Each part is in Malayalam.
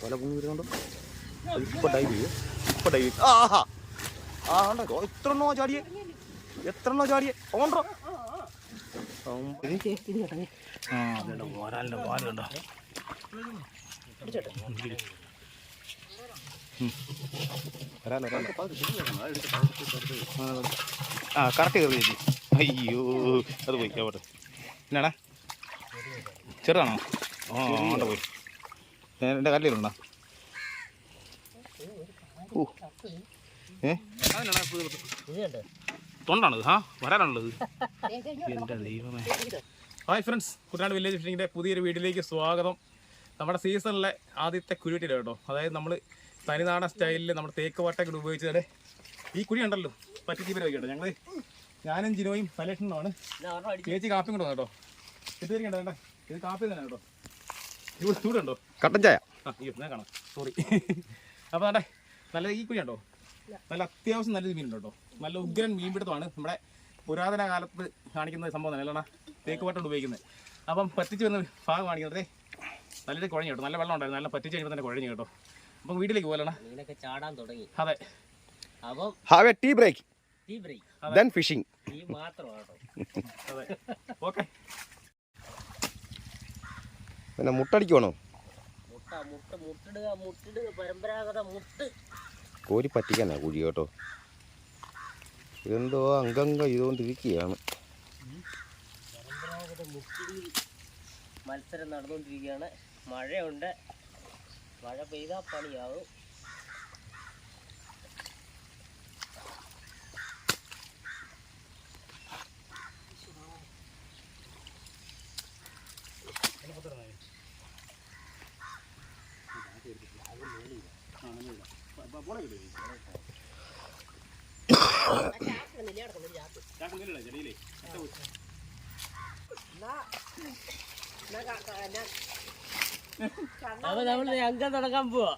തല പൊങ്ങി വരുന്നുണ്ടോ ഇപ്പൊ ഡൈവ് ചെയ്യും. ഇപ്പൊ ഡൈവ് ആഹാ. ആ ഉണ്ടോ എത്ര എണ്ണോ ചാടിയേ. എത്ര എണ്ണോ ചാടിയേ? ഓണ്ടോ ആ ആ കറക്റ്റ് കയറി ചേച്ചി അയ്യോ അത് പോയി അവിടെ. എന്നാടാ ചെറുതാണോ? ആ പോയി. എന്റെ കല്ലിലുണ്ടോ? ഏ? തൊണ്ടാണത് ആ വരാനുള്ളത് എന്റെ ദൈവമേ. ഹായ് ഫ്രണ്ട്സ് കുട്ടനാട് വില്ലേജ് ഫിഷിങ്ങിന്റെ പുതിയൊരു വീട്ടിലേക്ക് സ്വാഗതം. നമ്മുടെ സീസണിലെ ആദ്യത്തെ കുരുട്ടില്ല കേട്ടോ. അതായത് നമ്മൾ തനിനാടൻ സ്റ്റൈലിൽ നമ്മുടെ തേക്ക് വട്ടൊക്കെ ഉപയോഗിച്ചത് ഈ കുഴി ഉണ്ടല്ലോ പറ്റിച്ചീപ്പര വയ്ക്കട്ടോ. ഞങ്ങൾ ഞാനും ജിനോയും പലേഷനുമാണ് ചേച്ചി കാപ്പിയും കൂടെ കേട്ടോ. ഇത് വരികണ്ടോ വേണ്ട ഇത് കാപ്പി തന്നെ കേട്ടോ. ഇവിടെ ചൂട് ഉണ്ടോ കട്ടൻ ചായ. ആ അയ്യോ ഞാൻ കാണാം. സോറി അപ്പോൾ നല്ല നല്ല ഈ കുഴി ഉണ്ടോ നല്ല അത്യാവശ്യം നല്ലൊരു മീനുണ്ടോ? കേട്ടോ നല്ല ഉഗ്രൻ മീൻപിടുത്തമാണ് നമ്മുടെ പുരാതന കാലത്ത് കാണിക്കുന്ന സംഭവം തന്നെ അല്ലണ തേക്ക് വട്ടം ഉപയോഗിക്കുന്നത്. അപ്പം പറ്റിച്ച് വന്ന് ഭാഗം കാണിക്കുന്നത് നല്ലൊരു കുഴഞ്ഞു കേട്ടോ. നല്ല വെള്ളം ഉണ്ടായിരുന്നു. നല്ല പറ്റിച്ച് കഴിയുമ്പോൾ തന്നെ കുഴഞ്ഞു കേട്ടോ. അപ്പം വീട്ടിലേക്ക് പോകലണ മീനൊക്കെ ചാടാൻ തുടങ്ങി. അതെ. അപ്പം have a tea break tea break then fishing മാത്രമാണ്? അതെ. ഓക്കെ. പിന്നെ മുട്ടടിക്കുവാണോ? മുട്ട മുട്ട മുട്ടിടുക മുട്ടിടുക പരമ്പരാഗത മുട്ട്. കോരി പറ്റിക്കാനാ കുഴി കേട്ടോ. എന്തോ അംഗംഗം ചെയ്തുകൊണ്ടിരിക്കുകയാണ്. മത്സരം നടന്നുകൊണ്ടിരിക്കുകയാണ്. മഴയുണ്ട്. മഴ പെയ്താൽ പണിയാവും. അപ്പൊ നമ്മൾ അംഗം തുടങ്ങാൻ പോവാ.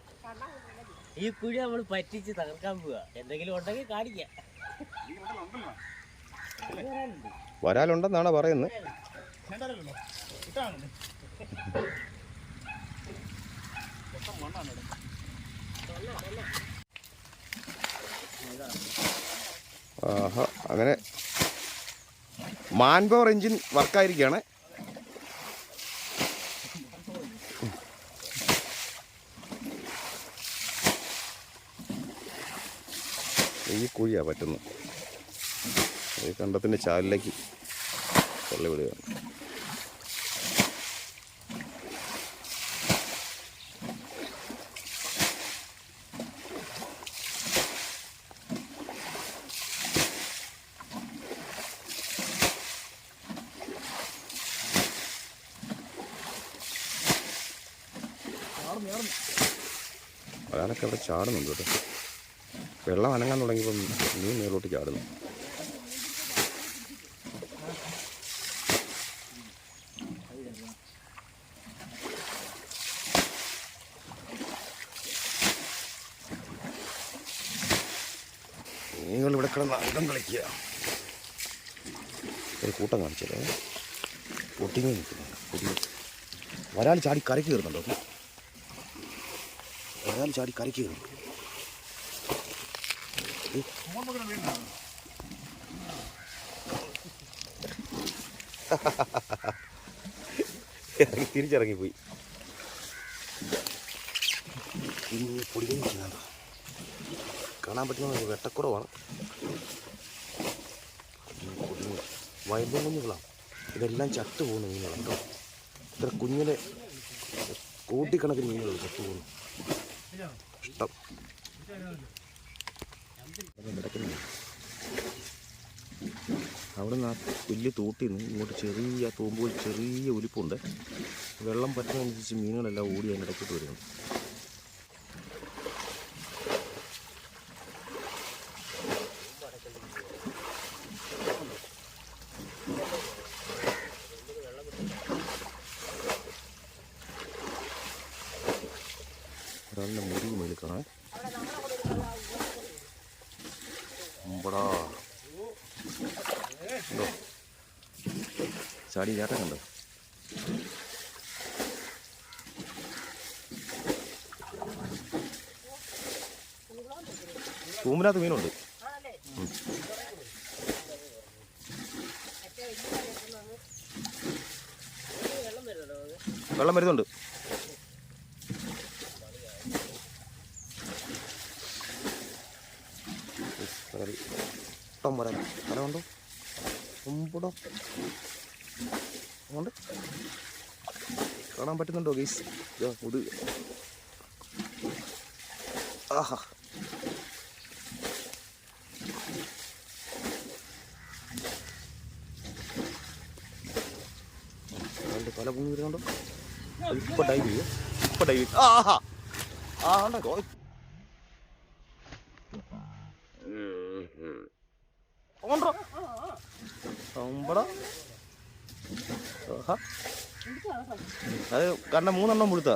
ഈ കുഴി നമ്മൾ പറ്റിച്ച് തകർക്കാൻ പോവാ. എന്തെങ്കിലും ഉണ്ടെങ്കിൽ കാണിക്കാം. വരാലുണ്ടെന്നാണ് പറയുന്നത് ആഹാ അങ്ങനെ മാൻ പവർ എഞ്ചിൻ വർക്കായിരിക്കുകയാണ്. ഈ കുഴിയാണ് പറ്റുന്നത്. ഈ കണ്ടത്തിന്റെ ചാലിലേക്ക് തള്ളി വിടുക ഒരാളൊക്കെ അവിടെ ചാടുന്നുണ്ട് കേട്ടോ. വെള്ളം അനങ്ങാൻ തുടങ്ങിയപ്പം മീൻ മേലോട്ട് ചാടുന്നു. നിങ്ങൾ ഇവിടെ കിടന്ന് അംഗം കളിക്കുക. ഒരു കൂട്ടം കാണിച്ചല്ലേ ഒട്ടിങ്ങി നിൽക്കുന്നുണ്ട് ഒട്ടിങ്ങി ഒരാൾ ചാടി കരയ്ക്ക് കയറുന്നുണ്ടോ? ഒരാൾ ചാടി കരയ്ക്ക് കയറുന്നു ഇറങ്ങി തിരിച്ചിറങ്ങിപ്പോയി ചെയ്യുന്നുണ്ടോ കാണാൻ പറ്റുന്ന വെട്ടക്കുറവാണ്. വയമ്പും കുഞ്ഞുകളാണ് ഇതെല്ലാം ചത്തു പോകുന്ന മീനുകളാണ് കേട്ടോ. ഇത്ര കുഞ്ഞിലെ കോട്ടിക്കണക്കിന് മീനുകൾ ചത്തു പോകുന്നു ഇഷ്ടം അവിടെ നിന്ന് ആ വലിയ തോട്ടിൽ നിന്ന് ഇങ്ങോട്ട് ചെറിയ തൂമ്പുകൾ ചെറിയ ഒലിപ്പുണ്ട് വെള്ളം പറ്റുന്നതനുസരിച്ച് മീനുകളെല്ലാം ഓടി അതിനിടയ്ക്കോട്ട് വരുന്നുണ്ട് ഒരാളുടെ മുറി മേളിൽ കാണാൻ അമ്പടാ ഉണ്ടോ ചാടി ചാട്ടം കണ്ടോ തൂമ്പിനകത്ത് മീനുണ്ട്. വെള്ളം വരുന്നുണ്ട്. ഇഷ്ടം പോലെ തല കണ്ടോ കുമ്പടോ ഉണ്ട്? കാണാൻ പറ്റുന്നുണ്ടോ ഗീസ് ഇത്. ആഹാ. തല പൊങ്ങി വരുന്നുണ്ടോ? ഇപ്പൊ ഡൈവ് ചെയ്യും. ഇപ്പൊ ഡൈവ് ചെയ്യും. ആഹാ! ആ ഉണ്ടോ ഉണ്ടോ അമ്പടോ ആഹാ. അത് കണ്ട മൂന്നെണ്ണം മുഴുത്ത.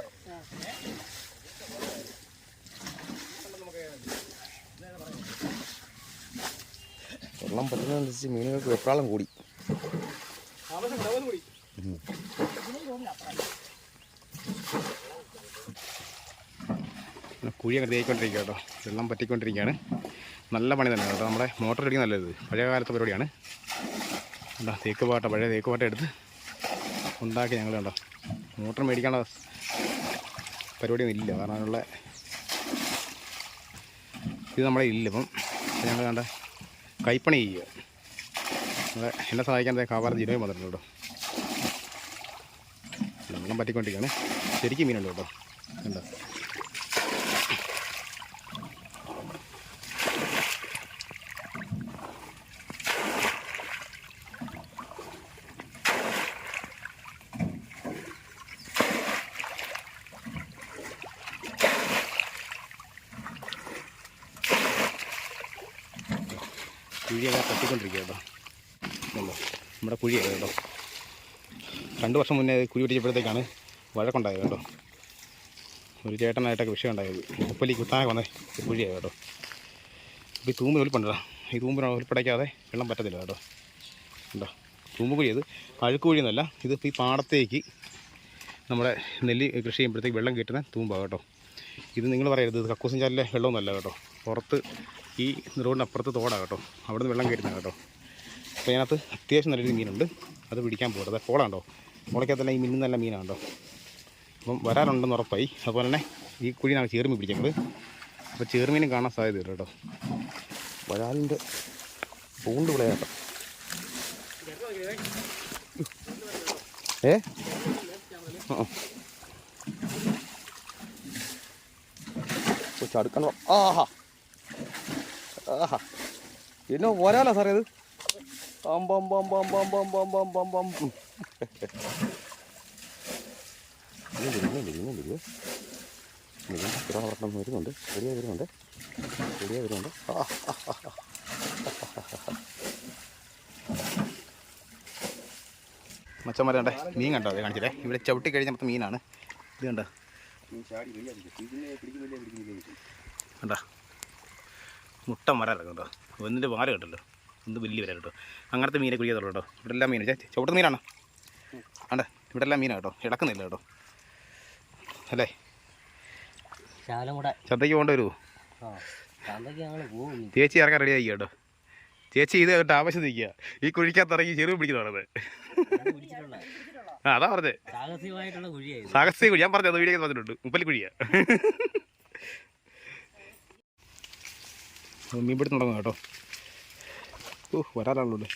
വെള്ളം പറ്റുന്നതനുസരിച്ച് മീനുകൾക്ക് വെപ്രാളം കൂടി. കുഴി അങ്ങനെ തേക്കൊണ്ടിരിക്കുക കേട്ടോ. വെള്ളം പറ്റിക്കൊണ്ടിരിക്കുകയാണ്. നല്ല പണി തന്നെ കേട്ടോ. നമ്മുടെ മോട്ടർ അടിക്കുന്ന നല്ലത്. പഴയ കാലത്തെ പരിപാടിയാണ്. എന്താ തേക്ക് പാട്ട പഴയ തേക്ക് പാട്ട എടുത്ത് ഉണ്ടാക്കി ഞങ്ങൾ കണ്ടോ. മോട്ടർ മേടിക്കേണ്ട പരിപാടിയൊന്നും ഇല്ല. കാരണം അതിനുള്ള ഇത് നമ്മളെ ഇല്ല. ഇപ്പം ഞങ്ങൾ കണ്ട കൈപ്പണി ചെയ്യുക. നമ്മളെ എന്നെ സഹായിക്കാൻ കാവാലം ജിനോയും വന്നിട്ടുണ്ട് കേട്ടോ. വെള്ളം പറ്റിക്കൊണ്ടിരിക്കുകയാണ്. ശരിക്കും മീനുണ്ട് കേട്ടോ. കണ്ടോ കുഴിയൊക്കെ കത്തിക്കൊണ്ടിരിക്കുക കേട്ടോ ഇതുണ്ടോ നമ്മുടെ കുഴിയാണ് കേട്ടോ രണ്ട് വർഷം മുന്നേ കുഴി പിടിച്ചപ്പോഴത്തേക്കാണ് വഴക്കുണ്ടായത് കേട്ടോ. ഒരു ചേട്ടനായിട്ടൊക്കെ വിഷയം ഉണ്ടായത് ഉപ്പലി കുത്താനൊക്കെ വന്നേ കുഴിയായി കേട്ടോ. ഇപ്പോൾ ഈ തൂമ്പ് ഒലിപ്പുണ്ടോ ഈ തൂമ്പിന് ഒലിപ്പടയ്ക്കാതെ വെള്ളം പറ്റത്തില്ല കേട്ടോ. ഉണ്ടോ? തൂമ്പ് കുഴി അത് അഴുക്ക് കുഴിയൊന്നുമല്ല ഇത് ഈ പാടത്തേക്ക് നമ്മുടെ നെല്ല് കൃഷി ചെയ്യുമ്പോഴത്തേക്ക് വെള്ളം കിട്ടുന്ന തൂമ്പാണ് കേട്ടോ. ഇത് നിങ്ങൾ പറയരുത് ഇത് കക്കൂസും ചാലിലെ വെള്ളമൊന്നുമല്ല കേട്ടോ. പുറത്ത് ഈ റോഡിന് അപ്പുറത്ത് തോടാണ് കേട്ടോ. അവിടെ നിന്ന് വെള്ളം കയറ്റുന്ന കേട്ടോ. അപ്പോൾ അതിനകത്ത് അത്യാവശ്യം നല്ലൊരു മീനുണ്ട്. അത് പിടിക്കാൻ പോകരുത്. പോളാണ്ടോ മുളയ്ക്കകത്ത് തന്നെ ഈ മിന്നും നല്ല മീനാണ് കേട്ടോ. അപ്പം വരാറുണ്ടെന്ന് ഉറപ്പായി. അതുപോലെ തന്നെ ഈ കുഴിനാണ് ചേർമീൻ പിടിക്കുന്നത് അപ്പോൾ ചേർമീനും കാണാൻ സാധ്യതയുണ്ട് കേട്ടോ. വരാലിന്റെ പൂണ്ട് വിളയാട്ടോ. ഏ? ചടുക്കണോ ആഹാ. ആഹാ. പിന്നെ വരാലോ സാറേ ഇത്? അമ്പം ബം ബം ബം ബം ബം ബം ബം ബം വരുന്നുണ്ട് വരുന്നുണ്ട് ശരിയായി വരുന്നുണ്ട് ശരിയായി വരുന്നുണ്ട് മച്ചന്മാരെ മീൻ കണ്ടോ? അത് കാണിച്ചില്ലേ ഇവിടെ ചവിട്ടി കഴിഞ്ഞപ്പോൾ മീനാണ്. ഇത് കണ്ടോ? കണ്ടോ? മുട്ട മരം കണ്ടോ ഒന്നിന്റെ വാര കേട്ടല്ലോ ഒന്ന് വലിയ വരാൻ കേട്ടോ. അങ്ങനത്തെ മീനെ കുഴിക്കാത്തുള്ളൂ കേട്ടോ. ഇവിടെ എല്ലാം മീൻ ചവിട്ടുന്ന മീനാണ്? അണ്ട ഇവിടെ എല്ലാം മീനാണ് കേട്ടോ. ഇടക്കുന്നില്ല കേട്ടോ. അല്ലേ? ചന്തയ്ക്ക് പോകേണ്ട വരുമോ ചേച്ചി ഇറക്കാൻ റെഡി ആയി കേട്ടോ. ചേച്ചി ഇത് കേട്ടോ ആവശ്യം നിൽക്കുക ഈ കുഴിക്കകത്ത് ഇറങ്ങി ചെറിയ പിടിക്കുന്നതാണത് ആ അതാ പറഞ്ഞത് സാഹസിക കുഴി. ഞാൻ പറഞ്ഞത് വീഡിയോ പറഞ്ഞിട്ടുണ്ട് മുപ്പലി കുഴിയാ. മീൻപിടുത്തം മീൻ പിടുത്തം തുടങ്ങും കേട്ടോ. ഓ വരാനാണല്ലോ അല്ലേ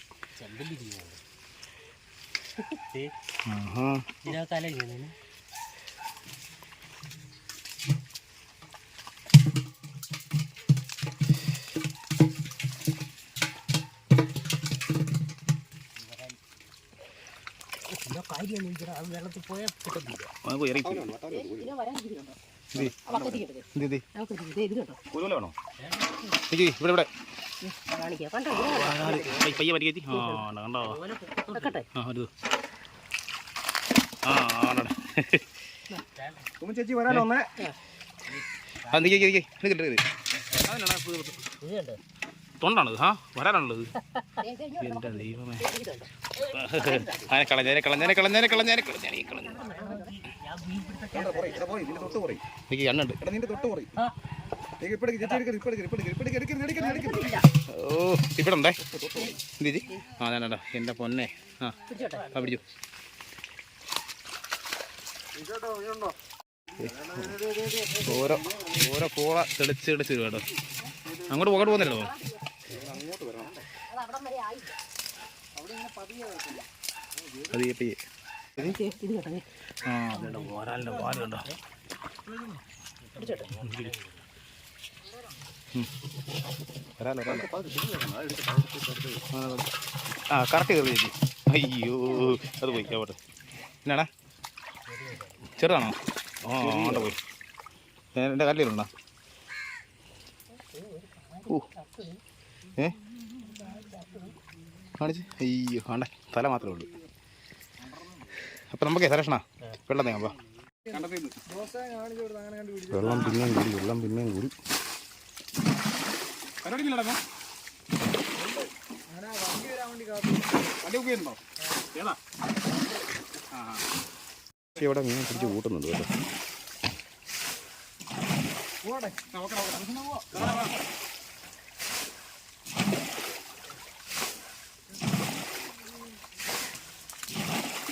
വെള്ളത്തിൽ പോയാൽ ഇവിടെ ഇവിടെ കാണിക്കാം. കണ്ടോ? പയ്യെ പരിക്കേറ്റി ആ കണ്ടോ? വെക്കട്ടെ ആ ഒരു. ആ ആണോ? ചേച്ചി വരാനൊന്നേ ആ. നീ തൊണ്ടാണത് ആ വരാനുള്ളത് എന്റെ ദൈവമേ. അതിനെ കളഞ്ഞേനെ കളഞ്ഞേനെ കളഞ്ഞേനെ കളഞ്ഞേനെ കളഞ്ഞേനെ കളഞ്ഞേനെ. എനിക്ക് കണ്ണുണ്ട് തൊട്ട് പറയും ഓ ഇവിടെ ഉണ്ടേ ദീദി ആ ഞാനോ എന്റെ പൊന്നെ. ആ ആ പിടിച്ചു ഓരോ ഓരോ കോള തെളിച്ച് തെളിച്ച് വരും കേട്ടോ. അങ്ങോട്ട് പോകട്ട് പോകുന്നില്ലല്ലോ. ആ അതെ ഓരാലിന്റെ പാൽ കണ്ടോ? വരാലോ ആ കറക്റ്റ് കയറി ചേച്ചി അയ്യോ അത് പോയി അവിടെ. എന്നാടാ? ചെറുതാണോ? ആ അവിടെ പോയി. എന്റെ കല്ലിലുണ്ടോ? ഓ ഏ? കാണിച്ച്? അയ്യോ ആണ്ടെ തല മാത്രമേ ഉള്ളൂ. അപ്പം നമുക്കേ സരക്ഷണ? വെള്ളം തേങ്ങാ വെള്ളം പിന്നെയും കൂടി വെള്ളം പിന്നെയും കൂടി. ഇവിടെ മീൻ പിടിച്ച് കൂട്ടുന്നുണ്ട് കേട്ടോ.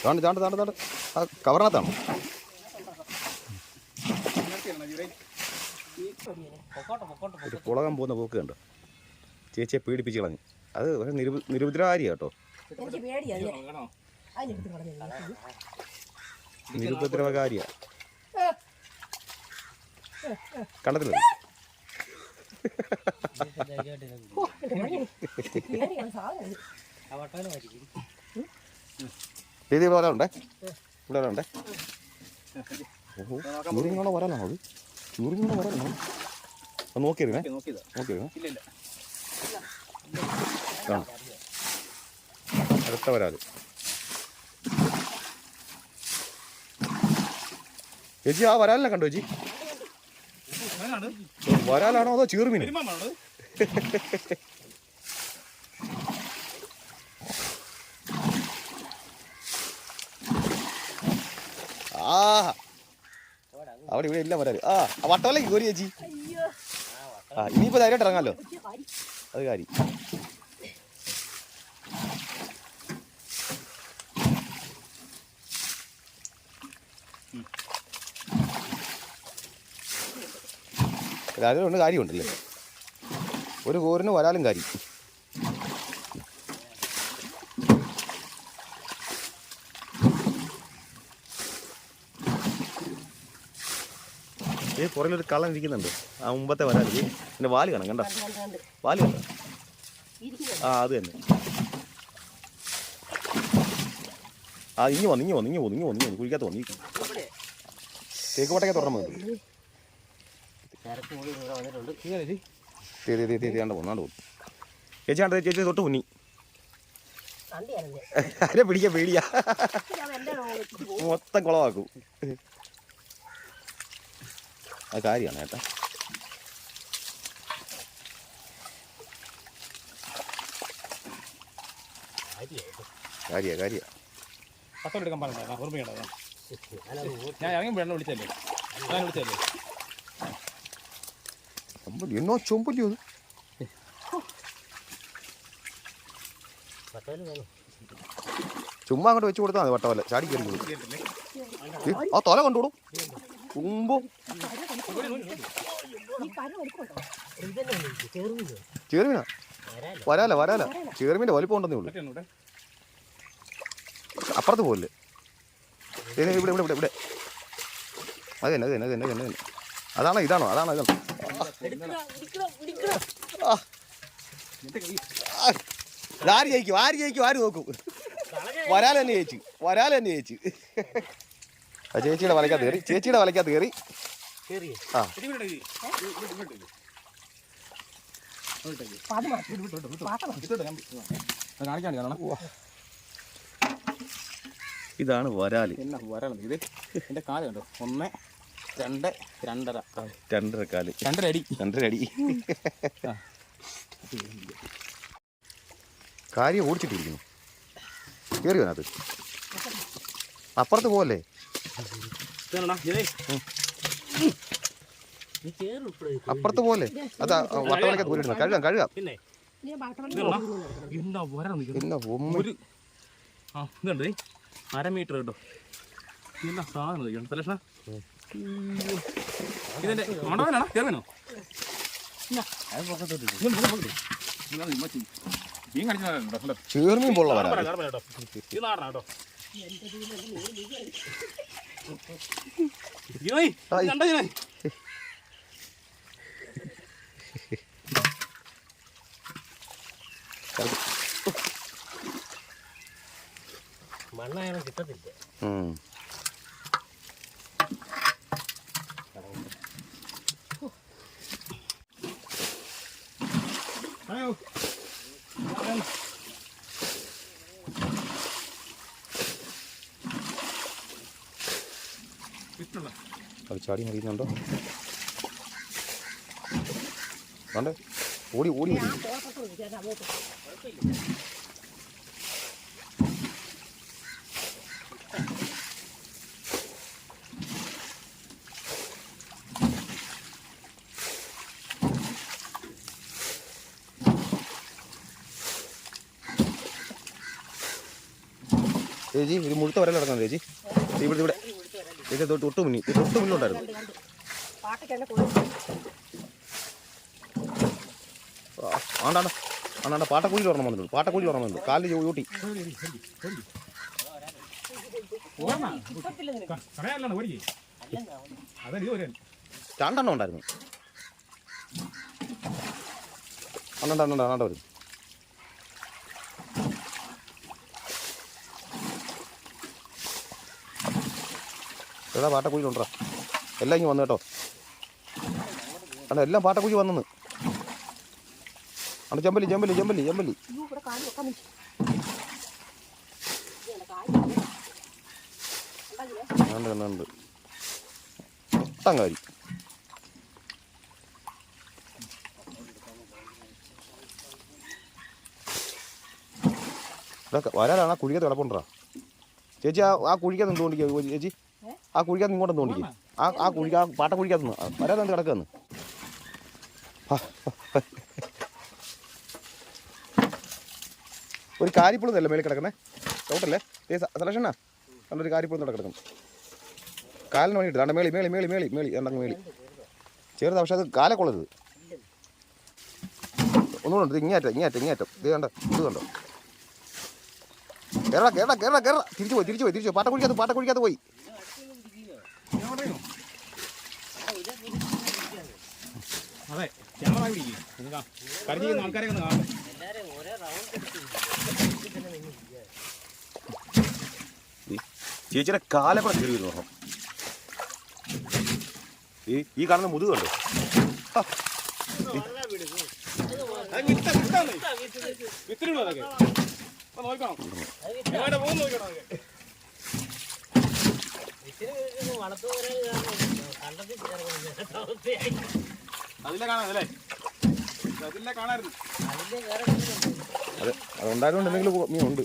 താണ്ട് താണ്ട് താണ്ട് താണ്ട്. ആ കവറിനകത്താണോ? ഒരു പുളകം പോകുന്ന പോക്ക് കണ്ടോ? ചേച്ചിയെ പീഡിപ്പിച്ച് കളഞ്ഞു. അത് ഒരു നിരുപദ്രവാരി നിരുപദ്രവാരിയാ കേട്ടോ. നിരുപദ്രവകാരിയ. കണ്ടത്തില്ല രീതി ഇവിടെ വരാനുണ്ടേ ഇവിടെ വരാനുണ്ടേ ഓഹോ നൂറിങ്ങോടെ വരാനാണോ അത് നൂറിങ്ങോളം വരാനാണോ അത് നോക്കിയിരുന്നേ. നോക്കിയിരുന്നേ. അടുത്ത വരാൽ ചേച്ചി ആ വരാലിനെ കണ്ടോ ചേച്ചി? വരാലാണോ അതോ ചീർമീൻ ആ അവിടെ ഇവിടെ എല്ലാം വരാൽ. ആ ആ വട്ടവലേക്ക് കോരി ചേച്ചി. ആ ഇനിയിപ്പോ ധൈര്യമായിട്ട് ഇറങ്ങാമല്ലോ അത് കാര്യം. അതിലുണ്ട് കാര്യമുണ്ടല്ലേ? ഒരു കോരിന് വരാലും കാര്യം. ഏ പുറകിലൊരു കള്ളൻ ഇരിക്കുന്നുണ്ട്. ആ മുമ്പത്തെ വരാതി പിന്നെ വാൽ കാണാം കണ്ടോ? വാൽ കണ്ടോ? ആ അത് തന്നെ. ആ ഇങ്ങി വന്നു ഇങ്ങി വന്നു ഇങ്ങി വന്നു ഇങ്ങി വന്നു ഇങ്ങി കുഴിക്കാത്ത വന്നു തേക്ക് പട്ടൊക്കെ തുറന്നു മതി ചരക്ക് മുഴുവൻ ഇവിടെ വന്നിട്ടുണ്ട്. തീ തീ തീ തീ തീ കണ്ട്? പോകുന്നു കണ്ട്? പോകുന്നു ചേച്ചി കണ്ടത് ചേച്ചി തൊട്ട് മുന്നി അരെ ആരെ പിടിക്കാൻ പേടിയാ? പോകും. മൊത്തം കുളമാക്കും. അത് കാര്യമാണ് കാര്യ കാര്യ. പറഞ്ഞ ഓർമ്മയുണ്ടോ ഞാൻ ഇറങ്ങി വിളിച്ചല്ലേ ഞാൻ വിളിച്ചല്ലേ എന്നോ ചൊമ്പല്ലി അത് ചുമ്മാ അങ്ങോട്ട് വെച്ച് കൊടുത്താൽ മതി വട്ടവല്ല ചാടി കയറി ആ തല കണ്ടോടും കുമ്പോ ചേർമീനാ? വരാലോ വരാല. ചേർമീന്റെ വലിപ്പം ഉണ്ടെന്നേ ഉള്ളൂ. അപ്പുറത്ത് പോകില്ലേ ദേ, ഇവിടെ ഇവിടെ ഇവിടെ ഇവിടെ. അത് തന്നെ അത് തന്നെ അത് തന്നെ അത് തന്നെ, അതാണോ ഇതാണോ അതാണോ ഇതാണോ. ആര് ജയിക്കും? ആര് ജയിക്കും? ആര് നോക്കും വരാൽ തന്നെ വരാലെന്നെ വരാൽ തന്നെ ജയിച്ചു. ആ ചേച്ചിയുടെ വലയ്ക്കകത്ത് കയറി ചേച്ചിയുടെ വലയ്ക്കകത്ത് കയറി. ആ. ഇതാണ് വരാൽ. എന്നാ വരാനുണ്ട് ഇത് എന്റെ കാൽ കണ്ടോ? ഒന്ന് രണ്ട് രണ്ടര. രണ്ടര കാൽ. രണ്ടര അടി. രണ്ടര അടി. കാര്യം ഓടിച്ചിട്ടിരിക്കുന്നു. കയറി അതിനകത്ത്? അപ്പുറത്ത് പോവല്ലേ? അപ്പുറത്ത് പോലെ. അത് വട്ടവലക്കത്ത് പോലിടുന്നു കഴുകാം കഴുകാം. എന്നാ ഒരു ആ ഇതുണ്ട്. ദേ, അര മീറ്റർ കേട്ടോ. എന്നാ സാധനം ഇതിന്റെ മണ്ടവനാണോ ചെറുവനോ ചേർമീൻ വരാ. കേട്ടോ. മണ്ണായാലും കിട്ടത്തില്ല ഉം. അയ്യോ. ഇട്ടുണ്ടോ? അത് ചാടി മറിയുന്നുണ്ടോ വേണ്ടേ? ഓടി ഓടി ചേച്ചി ഇത് മുഴുത്ത വരൽ നടക്കുന്നത് ചേച്ചി ഇവിടെ ഇവിടെ. ചേച്ചി തൊട്ട് മുന്നിൽ ഇത് തൊട്ട് മുന്നിലുണ്ടായിരുന്നു ആണ്ടാണ്ട ആണ്ടാണ്ട് പാട്ടക്കുഴി ഓർമ്മ വന്നിട്ടുണ്ട് പാട്ടക്കുഴി ഓർമ്മ വന്നിട്ടുണ്ട് കാലിൽ ഇത് വരാൻ രണ്ടെണ്ണം ഉണ്ടായിരുന്നു അണ്ണണ്ട അണ്ണണ്ട അണ്ണണ്ട വരും എടാ പാട്ടക്കുഴി ഉണ്ടോ? എല്ലാം ഇങ്ങ് വന്നു കേട്ടോ. അല്ല എല്ലാം പാട്ടക്കുഴി വന്നെന്ന് അവിടെ ചെമ്പല്ലി ചെമ്പല്ലി ചെമ്പല്ലി ചെമ്പല്ലി. ഇവിടെ വരാനാണ് ആ കുഴിക്കത്ത് കിടപ്പുണ്ടാ? ചേച്ചി ആ ആ കുഴിക്കത്ത് എന്തുകൊണ്ടിരിക്കുക ചേച്ചി? ആ കുഴിക്കകത്ത് ഇങ്ങോട്ട് തോന്നിക്കും. ആ ആ കുഴിക്ക് ആ പാട്ട കുഴിക്കകത്ത് വരാതെ കിടക്കുന്നു? ഒരു കാരിപ്പുളന്നല്ലേ മേളിൽ കിടക്കുന്നേ ചവിട്ടല്ലേ? ഏ സലക്ഷനാ നല്ലൊരു കാരിപ്പുളം തൊട്ട് കിടക്കുന്നു. കാലിന് വേണ്ടിയിട്ട്. രണ്ട് മേളി മേളി മേളി മേളി മേളി. രണ്ടങ്ങ് മേളി. ചെറുത് പക്ഷെ അത് കാലെ കൊള്ളരുത് ഒന്നുകൊണ്ട് ഇങ്ങേറ്റം ഇങ്ങേറ്റം ഇങ്ങേറ്റം ഇത് കണ്ട ഇത് കണ്ടോ. കേരള കേരള കേരള കേരള തിരിച്ചു പോയി തിരിച്ചു പോയി തിരിച്ചു പോയി. പാട്ട കുഴിക്കാത്ത പാട്ട കുഴിക്കാത്ത പോയി ഞാൻ പറയുന്നു. അതെ ക്യാമറ പിടിക്കും കരഞ്ഞിരിക്കുന്ന ആൾക്കാരെ ഒന്ന് എടുത്ത് ചേച്ചിയുടെ കാലെ കൂടെ കയറി വരുന്നു ഈ ഈ കാണുന്ന മുതുക കണ്ടോ? ആ, അത് വിത്ത വിത്താണ്. വിത്തിനുള്ളൂ അതൊക്കെ. അപ്പൊ നോക്കണം. എങ്ങോട്ട് പോകുന്നു നോക്കണം അതൊക്കെ. ഇച്ചിരി വീട്ടിൽ വളർത്തു വരാൻ കണ്ടത്തിൽ അതിലെ കാണാം അല്ലേ അതിലെ കാണായിരുന്നു അതെ അതുണ്ടായതുകൊണ്ട് എന്തെങ്കിലും മീൻ ഉണ്ട്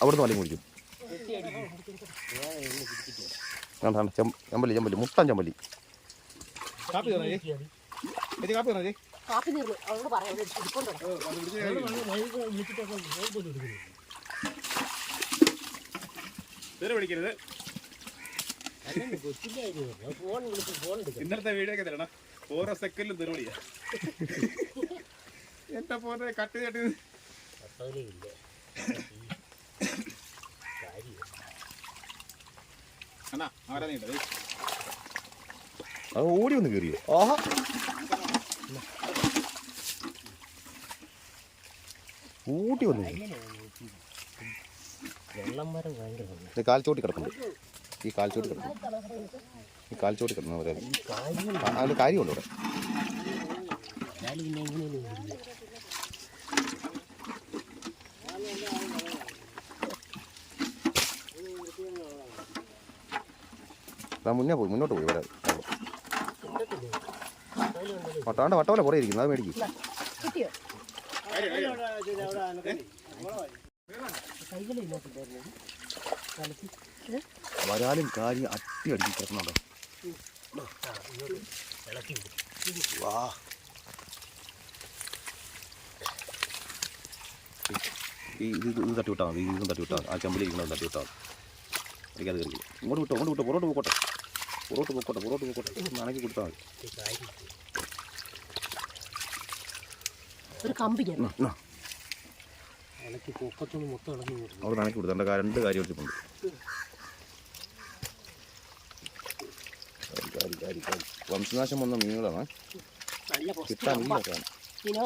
അവിടുന്ന് വലയും കുടിക്കും കുത്തിയടിക്കും ഞാൻ ഇന്ന് പിടിച്ചിട്ട് കണ്ട കണ്ട ചെമ്പ- ചെമ്പല്ലി ചെമ്പല്ലി മുട്ടൻ ചെമ്പല്ലി കാപ്പി കാപ്പി കാപ്പി തീർന്നു അവളോട് പറയാം തീരെ പിടിക്കരുത് കൊച്ചില്ലായിരുന്നു ഫോൺ വിളിച്ച് ഫോൺ എടുക്കും ഇന്നലത്തെ വീഡിയോ ഒക്കെ തരണം. ഓരോ സെക്കൻഡിലും തെരുവിളിയാ എന്റെ പോലെ കട്ട് കട്ട് അസൗകര്യമില്ല കാര്യം അണ്ണാ ആരാ നീണ്ടത് അത് ഓടി വന്ന് കയറിയോ ആഹാ. ഊട്ടി വന്നു. വെള്ളം വരെ കാൽ ചോട്ടി കാൽച്ചോട്ടി കിടക്കുന്നുണ്ട് ഈ കാൽച്ചോട്ടി കിടന്നു ഈ കാൽച്ചോട്ടി കിടന്നു അവരെ. അതിന് കാര്യമുണ്ട് ഇവിടെ. ഞാൻ മുന്നേ പോയി മുന്നോട്ട് പോയി ഇവിടെ. വട്ടാണ്ട് വട്ടവല കുറേ ഇരിക്കുന്നു അത് മേടിക്കും. കിട്ടിയോ? വരാലും കാര്യം അട്ടി അടിച്ച് കിടക്കുന്നുണ്ടോ. വാ. ഈ ഇത് ഇത് തട്ടി വിട്ടാൽ മതി. ഇതും തട്ടി വിട്ടാൽ ആ ആ ചെമ്പിലിരിക്കുന്നത് തട്ടി വിട്ടാൽ മതി. എനിക്കത് കയറില്ല ഇങ്ങോട്ട് വിട്ടോ ഇങ്ങോട്ട് വിട്ടോ. പുറോട്ട് പോക്കോട്ടെ. പുറോട്ട് പോക്കോട്ടെ പുറോട്ട് പോക്കോട്ടെ. നനക്കി കൊടുത്താൽ മതി. ഒരു ഇളക്കി അവിടെ നനക്കി കൊടുത്തു. എന്റെ രണ്ട് കാര്യം എടുത്തിട്ടുണ്ട് കാരി, കാരി, കാരി, കാരി. വംശനാശം വന്ന മീനുകളാണ് നല്ല പൊസ്റ്റ് കിട്ടാൻ കമ്പാ ഇല്ല വന്ന മീനുകളാണ്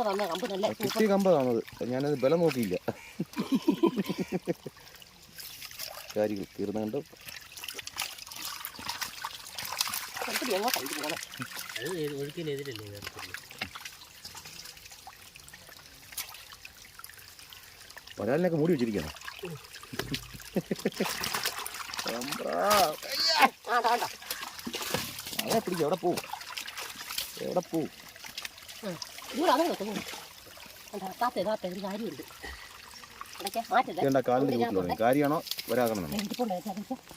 തന്ന കമ്പ് നല്ല കിട്ടിയ കമ്പതാണത് ഞാനത് ബലം നോക്കിയില്ല. കാര്യങ്ങൾ തീർന്നുകൊണ്ട് ഒഴുക്കിനെതിരല്ലേ? വരാലിനൊക്കെ മൂടി വെച്ചിരിക്കണം ആ അതെ പിടിക്കും എവിടെ പോവും? എവിടെ പോവും? വേണ്ട കാലിന്റെ ചൂട്ടിൽ തുടങ്ങി കാര്യമാണോ? വരാകണം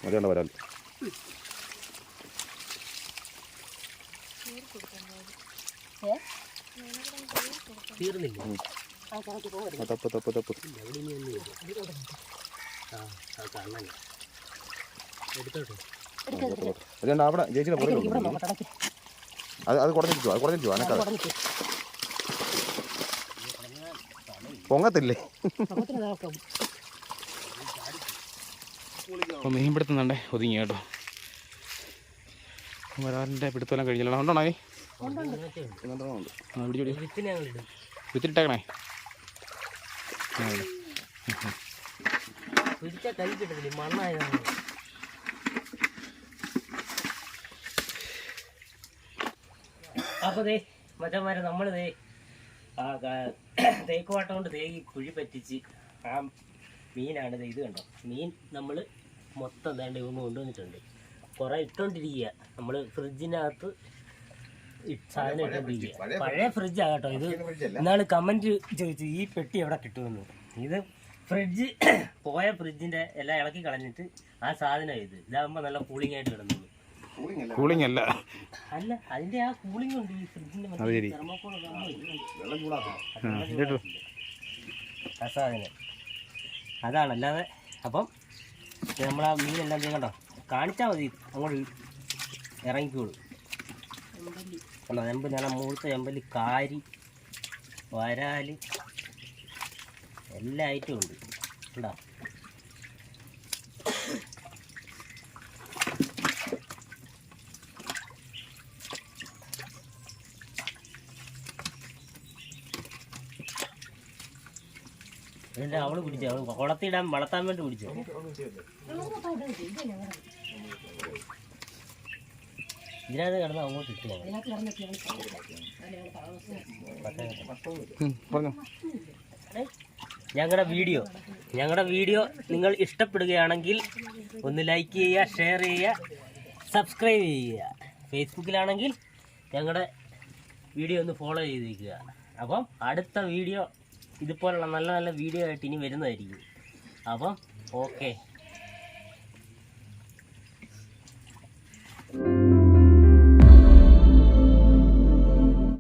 മതിയാണ്ട വരാൽ തപ്പ് തപ്പ് തപ്പ്. എടുത്തോട്ടെ? അതുകൊണ്ട് അവിടെ ചേച്ചിയുടെ പുറകെ അത് അത് കുറഞ്ഞിരിക്കുവോ അത് കുറഞ്ഞിരിക്കുവോ അനക്കാതെ പൊങ്ങത്തില്ലേ? അപ്പോൾ മീൻ പിടുത്തുന്നുണ്ടേ ഒതുങ്ങി കേട്ടോ. വരാറിന്റെ പിടുത്തെല്ലാം കഴിഞ്ഞല്ലോ ഉണ്ടോണേ വിത്തിട്ടേക്കണേ പിടിച്ചാൽ കൈ കിട്ടത്തില്ല മണ്ണായതാണ് അപ്പോൾ ദേ മറ്റന്മാരെ നമ്മൾ ദേ തേക്കുവാട്ടം തേക്ക് കൊണ്ട് തേ കുഴി പറ്റിച്ച് ആ മീനാണ് ഇത് കണ്ടോ? മീൻ നമ്മൾ മൊത്തം വേണ്ട ഇവന്ന് കൊണ്ടുവന്നിട്ടുണ്ട്. കുറേ ഇട്ടോണ്ടിരിക്കുക നമ്മൾ ഫ്രിഡ്ജിനകത്ത് സാധനം ഇട്ടോണ്ടിരിക്കുക പഴയ ഫ്രിഡ്ജ്. കേട്ടോ ഇത്. എന്നാണ് കമന്റ് ചോദിച്ചു ഈ പെട്ടി എവിടെ കിട്ടുമെന്ന്? ഇത് ഫ്രിഡ്ജ് പോയ ഫ്രിഡ്ജിന്റെ എല്ലാം ഇളക്കി കളഞ്ഞിട്ട് ആ സാധനം ഇത്. ഇതാകുമ്പോ നല്ല കൂളിംഗ് ആയിട്ട് കിടന്നത് കൂളിംഗ് അല്ല? അല്ല. അതിന്റെ ആ കൂളിംഗ് ഉണ്ട് ഈ ഫ്രിഡ്ജിന്റെ അത് ശരി. കേട്ടോ അതാണ് അല്ലാതെ അപ്പം നമ്മൾ ആ മീനെല്ലാം കണ്ടോ? കാണിച്ചാൽ മതി അങ്ങോട്ട് ഇറങ്ങിക്കോളൂ. കണ്ടോ? എമ്പ് ഞാൻ മൂത്ത എമ്പൽ കാരി വരാൽ എല്ലാ ഐറ്റവും ഉണ്ട്. കണ്ടോ? ഇതിന്റെ അവൾ പിടിച്ചു അവൾ കുളത്തിടാൻ വളർത്താൻ വേണ്ടി പിടിച്ചു. ഇതിനകത്ത് കിടന്ന് അങ്ങോട്ട് ഇട്ടു പറഞ്ഞോ. ഞങ്ങളുടെ വീഡിയോ ഞങ്ങളുടെ വീഡിയോ നിങ്ങൾ ഇഷ്ടപ്പെടുകയാണെങ്കിൽ ഒന്ന് ലൈക്ക് ചെയ്യുക ഷെയർ ചെയ്യുക സബ്സ്ക്രൈബ് ചെയ്യുക. ഫേസ്ബുക്കിലാണെങ്കിൽ ഞങ്ങളുടെ വീഡിയോ ഒന്ന് ഫോളോ ചെയ്തിരിക്കുക അപ്പം അടുത്ത വീഡിയോ ഇതുപോലുള്ള നല്ല നല്ല വീഡിയോ ആയിട്ട് ഇനി വരുന്നതായിരിക്കും. അപ്പം ഓക്കെ